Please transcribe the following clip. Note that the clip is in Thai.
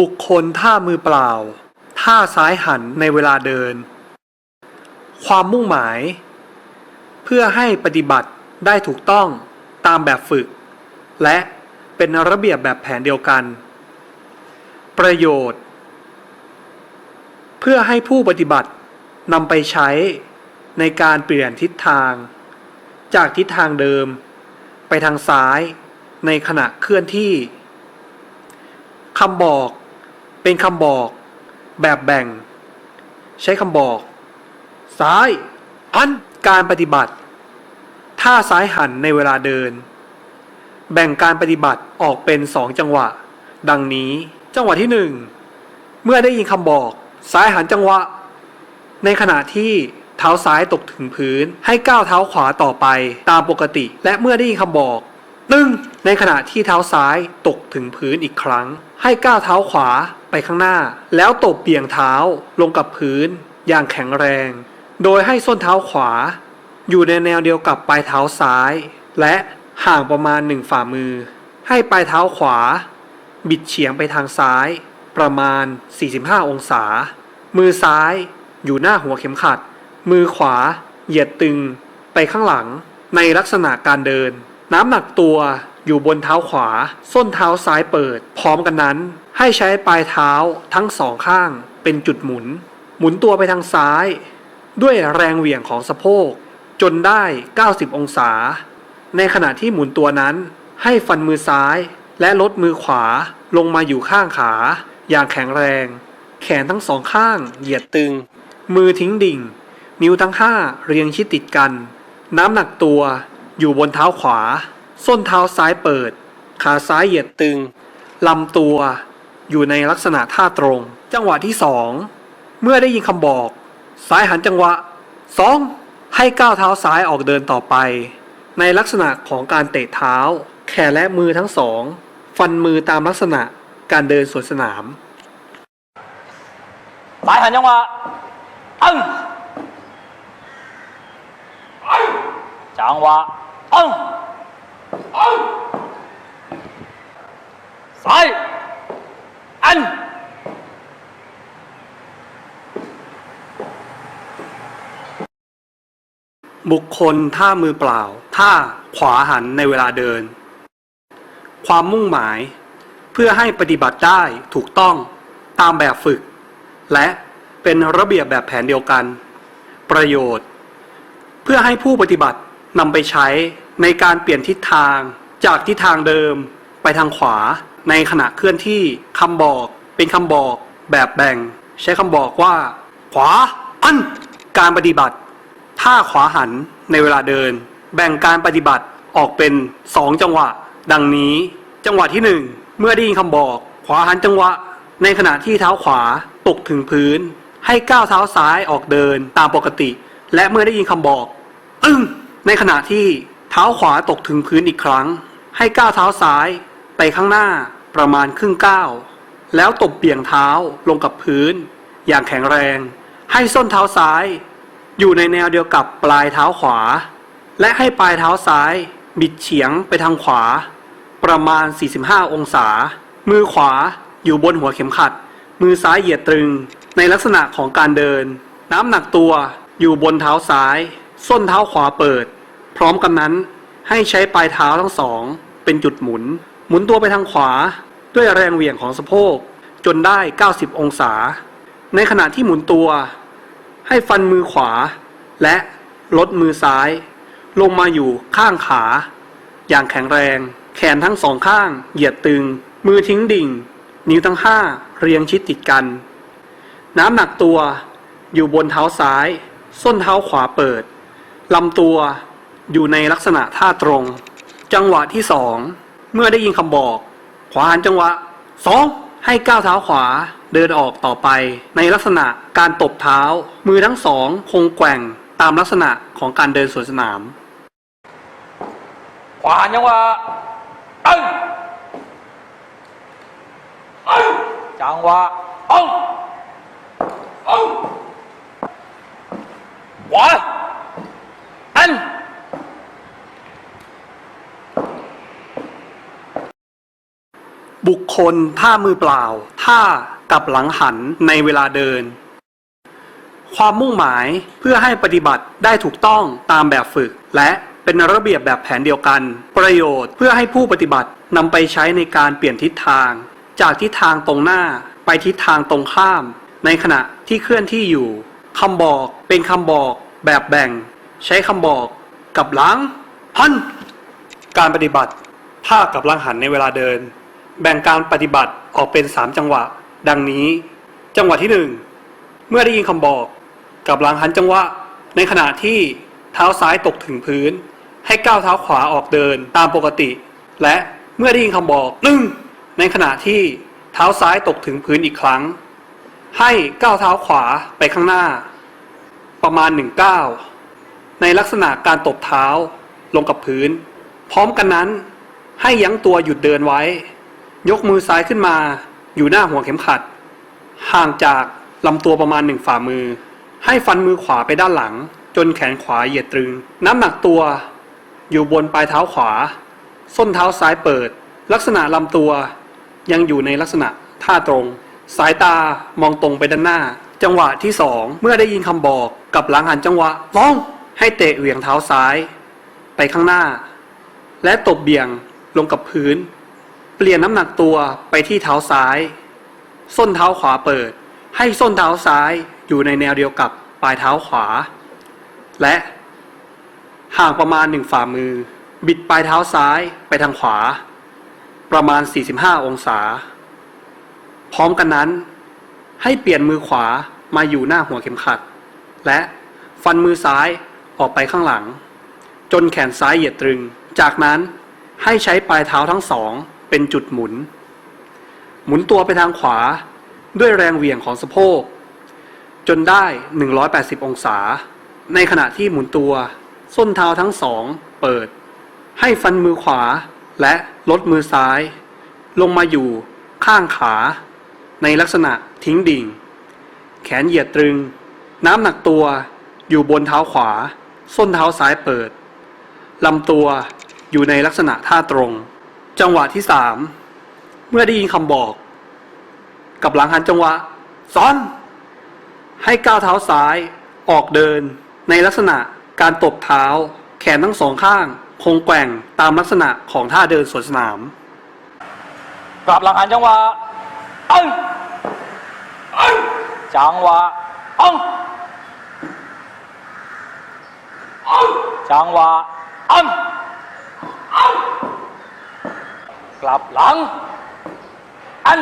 บุคคลท่ามือเปล่า ท่าซ้ายหันในเวลาเดิน ความมุ่งหมาย เพื่อให้ปฏิบัติได้ถูกต้องตามแบบฝึก และเป็นระเบียบแบบแผนเดียวกัน ประโยชน์ เพื่อให้ผู้ปฏิบัตินำไปใช้ในการเปลี่ยนทิศทาง จากทิศทางเดิม ไปทางซ้ายในขณะเคลื่อนที่ คำบอก เป็นคำบอก แบบแบ่ง ใช้คำบอก ซ้าย อันการปฏิบัติ ท่าซ้ายหันในเวลาเดิน แบ่งการปฏิบัติออกเป็นสองจังหวะ ดังนี้จังหวะที่หนึ่งเมื่อได้ยินคำบอก ซ้ายหันจังหวะ ในขณะที่เท้าซ้ายตกถึงพื้น ให้ก้าวเท้าขวาต่อไปตามปกติ และเมื่อได้ยินคำบอก ตึงในขณะที่เท้าซ้ายตกถึงพื้นอีกครั้ง ให้ก้าวเท้าขวาไปข้างหน้า แล้วตบเบี่ยงเท้าลงกับพื้น อย่างแข็งแรง โดยให้ส้นเท้าขวา อยู่ในแนวเดียวกับปลายเท้าซ้าย และห่างประมาณหนึ่งฝ่ามือ ให้ปลายเท้าขวา บิดเฉียงไปทางซ้าย ประมาณ 45 องศา มือซ้ายอยู่หน้าหัวเข็มขัด มือขวาเหยียดตึงไปข้างหลังในลักษณะการเดิน น้ำหนักตัวอยู่บนเท้าขวา ส้นเท้าซ้ายเปิด พร้อมกันนั้น ให้ใช้ปลายเท้าทั้งสองข้างเป็นจุดหมุน หมุนตัวไปทางซ้าย ด้วยแรงเหวี่ยงของสะโพก จนได้ 90 องศา ในขณะที่หมุนตัวนั้น ให้ฟันมือซ้าย และลดมือขวาลงมาอยู่ข้างขา อย่างแข็งแรง แขนทั้งสองข้างเหยียดตึง มือทิ้งดิ่ง นิ้วทั้งห้าเรียงชิดติดกัน น้ำหนักตัว อยู่บนเท้าขวา ส้นเท้าซ้ายเปิด ขาซ้ายเหยียดตึง ลำตัว อยู่ในลักษณะท่าตรง จังหวะที่สองเมื่อได้ยินคำบอก ซ้ายหันจังหวะสองให้ก้าวเท้าซ้ายออกเดินต่อไป ในลักษณะของการเตะเท้า แขนและมือทั้งสอง ฟันมือตามลักษณะการเดินสวนสนาม ซ้ายหันจังหวะอังจังหวะ อังซ้ายอันบุคคลท่ามือเปล่า ท่าขวาหันในเวลาเดิน ความมุ่งหมาย เพื่อให้ปฏิบัติได้ถูกต้องตามแบบฝึก และเป็นระเบียบแบบแผนเดียวกัน ประโยชน์ เพื่อให้ผู้ปฏิบัตินำไปใช้ ในการเปลี่ยนทิศทางจากทิศทางเดิมไปทางขวา ในขณะเคลื่อนที่คำบอกเป็นคำบอกแบบแบ่ง ใช้คำบอกว่า ขวาอันการปฏิบัติท่าขวาหันในเวลาเดิน แบ่งการปฏิบัติออกเป็น 2 จังหวะ ดังนี้จังหวะที่ 1 เมื่อได้ยินคำบอก ขวาหันจังหวะ ในขณะที่เท้าขวาตกถึงพื้น ให้ก้าวเท้าซ้ายออกเดินตามปกติ และเมื่อได้ยินคำบอก อึ้งในขณะที่ ท้าขวาตกถึงพื้นอีกครั้ง ให้ก้าวเท้าซ้ายไปข้างหน้าประมาณครึ่งก้าวแล้วตบเบี่ยงเท้าลงกับพื้น อย่างแข็งแรง ให้ส้นเท้าซ้าย อยู่ในแนวเดียวกับปลายเท้าขวา และให้ปลายเท้าซ้าย บิดเฉียงไปทางขวา ประมาณ 45 องศา มือขวาอยู่บนหัวเข็มขัด มือซ้ายเหยียดตรึง ในลักษณะของการเดิน น้ำหนักตัวอยู่บนเท้าซ้าย ส้นเท้าขวาเปิด พร้อมกันนั้น ให้ใช้ปลายเท้าทั้งสอง เป็นจุดหมุน หมุนตัวไปทางขวา ด้วยแรงเหวี่ยงของสะโพก จนได้ 90 องศา ในขณะที่หมุนตัว ให้ฟันมือขวา และลดมือซ้าย ลงมาอยู่ข้างขา อย่างแข็งแรง แขนทั้งสองข้าง เหยียดตึง มือทิ้งดิ่ง นิ้วทั้งห้าเรียงชิดติดกัน น้ำหนักตัวอยู่บนเท้าซ้าย ส้นเท้าขวาเปิดลำตัว อยู่ในลักษณะท่าตรง จังหวะที่สองเมื่อได้ยินคำบอก ขวาหันจังหวะสองให้ก้าวเท้าขวาเดินออกต่อไป ในลักษณะการตบเท้า มือทั้งสองคงแกว่งตามลักษณะของการเดินสวนสนาม ขวาหันจังหวะอังจังหวะอังอังขวาอัน บ บุ คคลท่ามือเปล่า ท่ากับหลังหันในเวลาเดิน ความมุ่งหมายเพื่อให้ปฏิบัติได้ถูกต้องตามแบบฝึก และเป็นระเบียบแบบแผนเดียวกัน ประโยชน์เพื่อให้ผู้ปฏิบัตินำไปใช้ในการเปลี่ยนทิศทาง จากทิศทางตรงหน้าไปทิศทางตรงข้าม ในขณะที่เคลื่อนที่อยู่คำบอกเป็นคำบอกแบบแบ่ง ใช้คำบอกกับหลังหันการปฏิบัติท่ากับหลังหันในเวลาเดิน แบ่งการปฏิบัติออกเป็น 3 จังหวะ ดังนี้ จังหวะที่ 1 เมื่อได้ยินคำบอก กับหลังหันจังหวะ ในขณะที่เท้าซ้ายตกถึงพื้น ให้ก้าวเท้าขวาออกเดินตามปกติ และเมื่อได้ยินคำบอกหนึ่งในขณะที่เท้าซ้ายตกถึงพื้นอีกครั้ง ให้ก้าวเท้าขวาไปข้างหน้า ประมาณหนึ่งก้าวในลักษณะการตบเท้าลงกับพื้น พร้อมกันนั้นให้ยั้งตัวหยุดเดินไว้ ยกมือซ้ายขึ้นมาอยู่หน้าหัวเข็มขัด ห่างจากลำตัวประมาณหนึ่งฝ่ามือ ให้ฟันมือขวาไปด้านหลัง จนแขนขวาเหยียดตรึง น้ำหนักตัวอยู่บนปลายเท้าขวา ส้นเท้าซ้ายเปิด ลักษณะลำตัวยังอยู่ในลักษณะท่าตรง สายตามองตรงไปด้านหน้า จังหวะที่สองเมื่อได้ยินคำบอกกับหลังหันจังหวะลองให้เตะเหวี่ยงเท้าซ้าย ไปข้างหน้า และตบเบี่ยงลงกับพื้น เปลี่ยนน้ำหนักตัวไปที่เท้าซ้าย ส้นเท้าขวาเปิด ให้ส้นเท้าซ้ายอยู่ในแนวเดียวกับปลายเท้าขวา และห่างประมาณหนึ่งฝ่ามือ บิดปลายเท้าซ้ายไปทางขวา ประมาณ 45 องศา พร้อมกันนั้น ให้เปลี่ยนมือขวามาอยู่หน้าหัวเข็มขัด และฟันมือซ้ายออกไปข้างหลัง จนแขนซ้ายเหยียดตรึง จากนั้นให้ใช้ปลายเท้าทั้งสอง เป็นจุดหมุน หมุนตัวไปทางขวาด้วยแรงเหวี่ยงของสะโพก จนได้ 180 องศา ในขณะที่หมุนตัว ส้นเท้าทั้งสอง เปิด ให้ฟันมือขวาและลดมือซ้าย ลงมาอยู่ข้างขา ในลักษณะทิ้งดิ่ง แขนเหยียดตรึง น้ำหนักตัวอยู่บนเท้าขวา ส้นเท้าซ้ายเปิดลำตัวอยู่ในลักษณะท่าตรง จังหวะที่สามเมื่อได้ยินคำบอก กับหลังหันจังหวะซ้อน ให้ก้าวเท้าซ้ายออกเดิน ในลักษณะการตบเท้า แขนทั้งสองข้าง คงแกว่งตามลักษณะของท่าเดินสวนสนาม กลับหลังหันจังหวะอังอังจังหวะอังอังจังหวะอังอัง กลับหลัง อัน